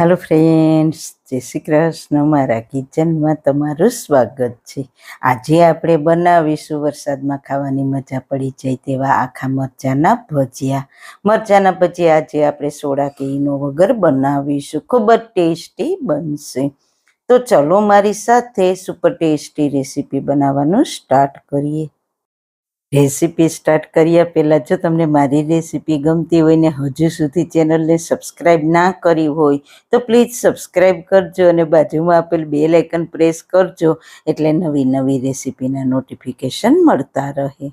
Hello friends જય શ્રી કૃષ્ણ. મારા કિચનમાં તમારું સ્વાગત છે. આજે આપણે બનાવીશું વરસાદમાં ખાવાની મજા પડી જાય તેવા આખા મરચાંના ભજીયા. મરચાંના ભજીયા આજે આપણે સોડા કે વગર બનાવીશું. ખૂબ જ ટેસ્ટી બનશે. તો ચલો મારી સાથે સુપર ટેસ્ટી રેસીપી બનાવવાનું સ્ટાર્ટ કરીએ. રેસીપી સ્ટાર્ટ કર્યા પહેલાં જો તમને મારી રેસીપી ગમતી હોય ને હજુ સુધી ચેનલને સબસ્ક્રાઈબ ના કરી હોય, તો પ્લીઝ સબસ્ક્રાઈબ કરજો અને બાજુમાં આપેલ બે લાઇકન પ્રેસ કરજો એટલે નવી નવી રેસીપીના નોટિફિકેશન મળતા રહે.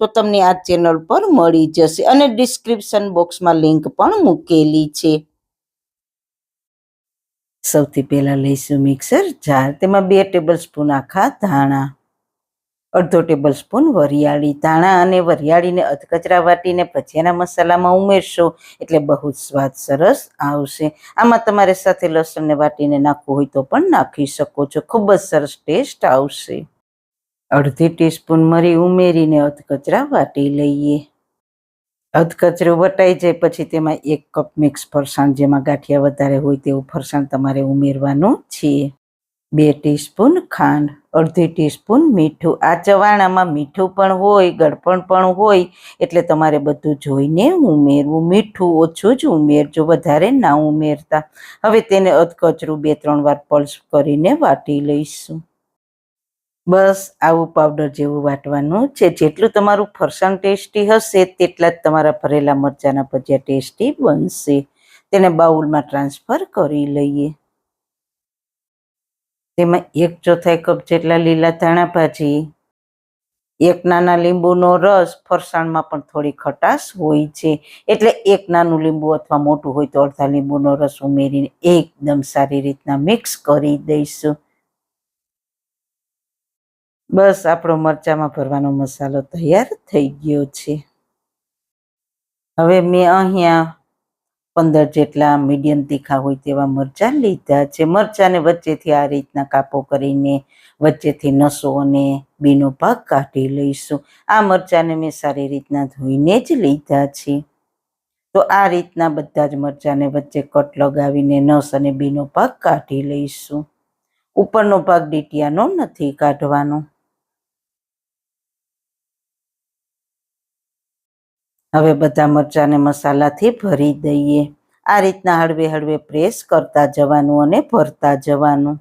તો તમને આ ચેનલ પર મળી જશે અને ડિસ્ક્રિપ્શન બોક્સમાં લિંક પણ મૂકેલી છે. સૌથી પહેલા લઈશું મિક્સર જાર તેમાં બે ટેબલ સ્પૂન આખા ધાણા, અડધો ટેબલ સ્પૂન વરિયાળી ધાણા અને વરિયાળીને અધકચરા વાટીને ભજીયાના મસાલામાં ઉમેરશો એટલે બહુ જ સ્વાદ સરસ આવશે. આમાં તમારે સાથે લસણને વાટીને નાખવું હોય તો પણ નાખી શકો છો. ખૂબ જ સરસ ટેસ્ટ આવશે. અડધી ટીસ્પૂન મરી ઉમેરીને અધકચરા વાટી લઈએ. અધકચરું વટાઈ જાય પછી તેમાં એક કપ મિક્સ ફરસાણ, જેમાં ગાંઠિયા વધારે હોય તેવું ફરસાણ તમારે ઉમેરવાનું છે. બે ટીસ્પૂન ખાંડ, અડધી ટીસ્પૂન મીઠું. આ ચવાણામાં મીઠું પણ હોય, ગળપણ પણ હોય, એટલે તમારે બધું જોઈને ઉમેરવું. મીઠું ઓછું જ ઉમેરજો, વધારે ના ઉમેરતા. હવે તેને અધકચરું બે ત્રણ વાર પલ્સ કરીને વાટી લઈશું. બસ આવું પાવડર જેવું વાટવાનું છે. જેટલું તમારું ફરસાણ ટેસ્ટી હશે તેટલા જ તમારા ભરેલા મરચાંના ભજીયા ટેસ્ટી બનશે. તેને બાઉલમાં ટ્રાન્સફર કરી લઈએ. તેમાં એક ચોથાઈ કપ જેટલા લીલા ધાણા ભાજી, એક નાના લીંબુનો રસ, ફરસાણમાં પણ થોડી ખટાશ હોય છે. એટલે એક નાનું લીંબુ અથવા મોટું હોય તો અડધા લીંબુનો રસ ઉમેરીને એકદમ સારી રીતના મિક્સ કરી દઈશું. બસ, આપણો મરચામાં ભરવાનો મસાલો તૈયાર થઈ ગયો છે. હવે મેં અહીંયા પંદર જેટલા મીડિયમ તીખા હોય તેવા મરચાં લીધા છે. મરચાંને વચ્ચેથી આ રીતના કાપો કરીને, વચ્ચેથી નસો અને બીનો ભાગ કાઢી લઈશું. આ મરચાંને મેં સારી રીતના ધોઈને જ લીધા છે. તો આ રીતના બધા જ મરચાંને વચ્ચે કટ લગાવીને નસ અને બીનો ભાગ કાઢી લઈશું. ઉપરનો ભાગ ડીટિયાનો નથી કાઢવાનો. હવે બધા મરચાંને મસાલાથી ભરી દઈએ. આ રીતના હળવે હળવે પ્રેસ કરતા જવાનું અને ભરતા જવાનું.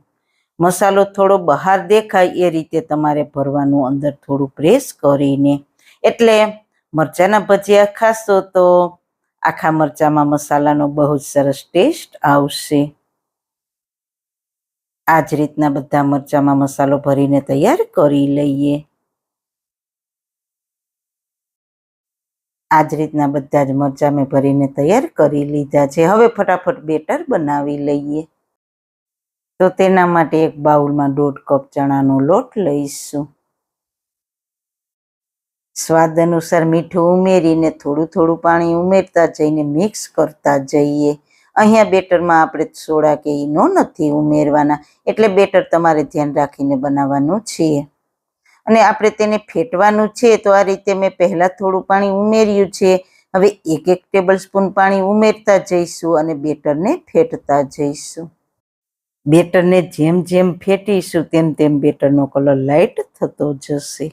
મસાલો થોડો બહાર દેખાય એ રીતે તમારે ભરવાનું અંદર થોડું પ્રેસ કરીને. એટલે મરચાંના ભજીયા ખાશો તો આખા મરચાંમાં મસાલાનો બહુ જ સરસ ટેસ્ટ આવશે. આ જ રીતના બધા મરચાંમાં મસાલો ભરીને તૈયાર કરી લઈએ. આ જ રીતના બધા જ મરચાં મેં ભરીને તૈયાર કરી લીધા છે. હવે ફટાફટ બેટર બનાવી લઈએ. તો તેના માટે એક બાઉલમાં દોઢ કપ ચણાનો લોટ લઈશું. સ્વાદ અનુસાર મીઠું ઉમેરીને થોડું થોડું પાણી ઉમેરતા જઈને મિક્સ કરતા જઈએ. અહીંયા બેટરમાં આપણે સોડા કે ઈનો નથી ઉમેરવાના. એટલે બેટર તમારે ધ્યાન રાખીને બનાવવાનું છે. અને આપણે તેને ફેટવાનું છે તો આ રીતે મેં પહેલાં થોડું પાણી ઉમેર્યું છે. હવે એક એક ટેબલ સ્પૂન પાણી ઉમેરતા જઈશું અને બેટરને ફેટતા જઈશું. બેટરને જેમ જેમ ફેટીશું તેમ તેમ બેટરનો કલર લાઇટ થતો જશે.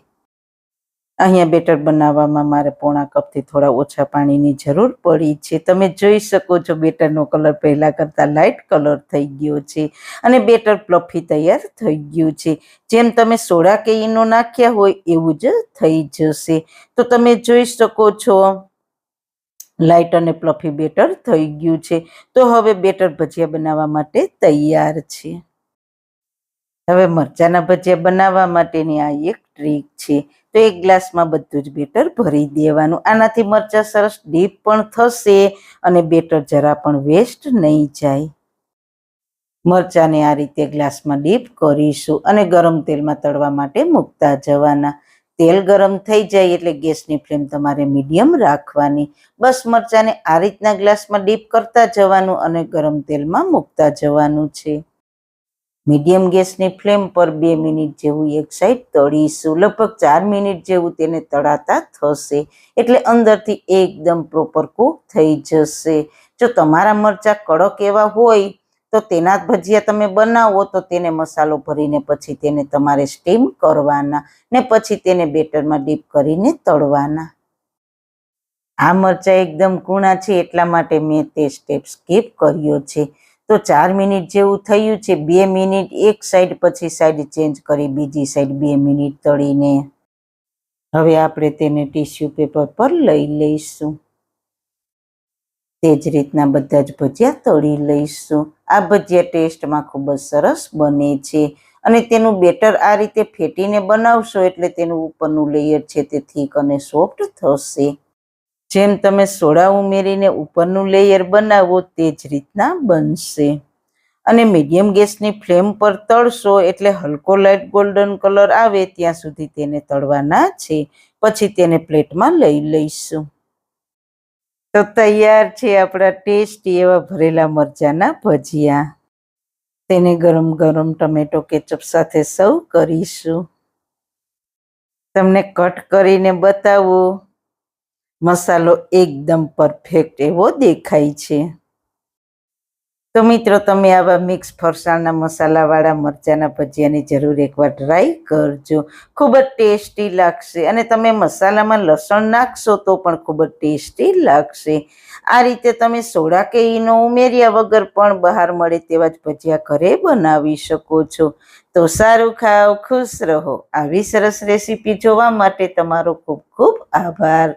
અહીંયા બેટર બનાવવામાં મારે પોણા કપથી થોડા ઓછા પાણીની જરૂર પડી છે. તમે જોઈ શકો છો બેટરનો કલર પહેલાં કરતાં લાઇટ કલર થઈ ગયો છે અને બેટર પ્લફી તૈયાર થઈ ગયું છે. જેમ તમે સોડા કે ઈનો નાખ્યા હોય એવું જ થઈ જશે. તો તમે જોઈ શકો છો લાઇટ અને પ્લફી બેટર થઈ ગયું છે. તો હવે બેટર ભજીયા બનાવવા માટે તૈયાર છે. હવે મરચાના ભજીયા બનાવવા માટેની આ એક ટ્રીક છે. તો એક ગ્લાસમાં બધું જ બેટર ભરી દેવાનું. આનાથી મરચા સરસ ડીપ પણ થશે અને બેટર જરા પણ વેસ્ટ નહીં જાય. મરચાને આ રીતે ગ્લાસમાં ડીપ કરીશું અને ગરમ તેલમાં તળવા માટે મૂકતા જવાના. તેલ ગરમ થઈ જાય એટલે ગેસની ફ્લેમ તમારે મીડિયમ રાખવાની. બસ મરચાને આ રીતના ગ્લાસમાં ડીપ કરતા જવાનું અને ગરમ તેલમાં મૂકતા જવાનું છે. મીડિયમ ગેસની ફ્લેમ પર બે મિનિટ જેવું એક સાઈડ તળીશું. લગભગ ચાર મિનિટ જેવું તેને તળાતા થશે. એટલે અંદરથી એકદમ પ્રોપર કૂક થઈ જશે. જો તમારા મરચાં કડક એવા હોય, તો તેના ભજીયા તમે બનાવો, તો તેને મસાલો ભરીને પછી તેને તમારે સ્ટીમ કરવાના ને પછી તેને બેટરમાં ડીપ કરીને તળવાના. આ મરચાં એકદમ કૂણા છે, એટલા માટે મેં તે સ્ટેપ સ્કીપ કર્યો છે. તો ચાર મિનિટ જેવું થયું છે. બે મિનિટ એક સાઈડ પછી સાઈડ ચેન્જ કરી બીજી સાઈડ બે મિનિટ તળીને. હવે આપણે તેને ટીશ્યુ પેપર પર લઈ લઈશું. તે જ રીતના બધા જ ભજીયા તળી લઈશું. આ ભજીયા ટેસ્ટમાં ખૂબ જ સરસ બને છે. અને તેનું બેટર આ રીતે ફેટીને બનાવશો એટલે તેનું ઉપરનું લેયર છે તે થીક અને સોફ્ટ થશે. જેમ તમે સોડા ઉમેરીને ઉપરનું લેયર બનાવો તે જ રીતના બનશે. અને મીડિયમ ગેસની ફ્લેમ પર તળશો એટલે હલકો લાઇટ ગોલ્ડન કલર આવે ત્યાં સુધી તેને તળવાના છે. પછી તેને પ્લેટમાં લઈ લઈશું. તો તૈયાર છે આપણા ટેસ્ટી એવા ભરેલા મરચાના ભજીયા. તેને ગરમ ગરમ ટમેટો કેચઅપ સાથે સર્વ કરીશું. તમને કટ કરીને બતાવું. મસાલો એકદમ પરફેક્ટ એવો દેખાય છે. તો મિત્રો, તમે આવા મિક્સ ફરસાણના મસાલાવાળા મરચાના ભજીયાની જરૂર એકવાર ટ્રાય કરજો. ખૂબ જ ટેસ્ટી લાગશે અને તમે મસાલામાં લસણ નાખશો તો પણ ખૂબ જ ટેસ્ટી લાગશે. આ રીતે તમે સોડા કે ઈનો ઉમેર્યા વગર પણ બહાર મળે તેવા જ ભજીયા ઘરે બનાવી શકો છો. તો સારું ખાઓ, ખુશ રહો. આવી સરસ રેસીપી જોવા માટે તમારો ખૂબ ખૂબ આભાર.